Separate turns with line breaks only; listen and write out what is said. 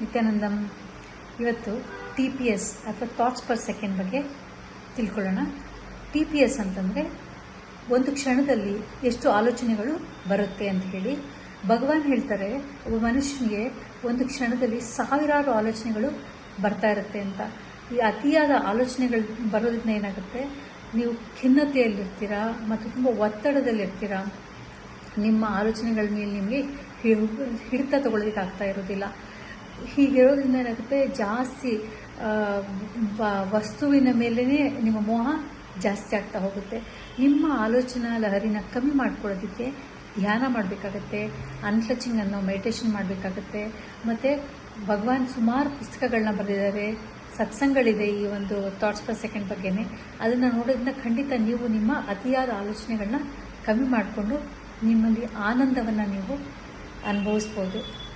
ನಿತ್ಯಾನಂದಂ. ಇವತ್ತು T P S ಅಥವಾ thoughts per second ಬಗ್ಗೆ ತಿಳ್ಕೊಳ್ಳೋಣ. ಟಿ ಪಿ ಎಸ್ ಅಂತಂದರೆ ಒಂದು ಕ್ಷಣದಲ್ಲಿ ಎಷ್ಟು ಆಲೋಚನೆಗಳು ಬರುತ್ತೆ ಅಂತ ಹೇಳಿ. ಭಗವಾನ್ ಹೇಳ್ತಾರೆ, ಒಬ್ಬ ಮನುಷ್ಯನಿಗೆ ಒಂದು ಕ್ಷಣದಲ್ಲಿ ಸಾವಿರಾರು ಆಲೋಚನೆಗಳು ಬರ್ತಾ ಇರುತ್ತೆ ಅಂತ. ಈ ಅತಿಯಾದ ಆಲೋಚನೆಗಳು ಬರೋದ್ರಿಂದ ಏನಾಗುತ್ತೆ? ನೀವು ಖಿನ್ನತೆಯಲ್ಲಿರ್ತೀರಾ ಮತ್ತು ತುಂಬ ಒತ್ತಡದಲ್ಲಿರ್ತೀರಾ? ನಿಮ್ಮ ಆಲೋಚನೆಗಳ ಮೇಲೆ ನಿಮಗೆ ಹಿಡಿತ ತಗೊಳ್ಳೋದಕ್ಕೆ ಆಗ್ತಾ ಇರೋದಿಲ್ಲ. ಹೀಗಿರೋದ್ರಿಂದ ಏನಾಗುತ್ತೆ? ಜಾಸ್ತಿ ವಸ್ತುವಿನ ಮೇಲೇ ನಿಮ್ಮ ಮೋಹ ಜಾಸ್ತಿ ಆಗ್ತಾ ಹೋಗುತ್ತೆ. ನಿಮ್ಮ ಆಲೋಚನಾ ಲಹರಿನ ಕಮ್ಮಿ ಮಾಡ್ಕೊಳ್ಳೋದಕ್ಕೆ ಧ್ಯಾನ ಮಾಡಬೇಕಾಗತ್ತೆ. ಅನ್ಕ್ಲಚಿಂಗ್ ಅನ್ನೋ ಮೆಡಿಟೇಷನ್ ಮಾಡಬೇಕಾಗತ್ತೆ. ಮತ್ತು ಭಗವಾನ್ ಸುಮಾರು ಪುಸ್ತಕಗಳನ್ನ ಬರೆದಿದ್ದಾರೆ. ಸತ್ಸಂಗಗಳಿದೆ ಈ ಒಂದು ಥಾಟ್ಸ್ ಪರ್ ಸೆಕೆಂಡ್ ಬಗ್ಗೆನೇ. ಅದನ್ನು ನೋಡೋದ್ರಿಂದ ಖಂಡಿತ ನೀವು ನಿಮ್ಮ ಅತಿಯಾದ ಆಲೋಚನೆಗಳನ್ನ ಕಮ್ಮಿ ಮಾಡಿಕೊಂಡು ನಿಮ್ಮಲ್ಲಿ ಆನಂದವನ್ನು ನೀವು ಅನುಭವಿಸ್ಬೋದು.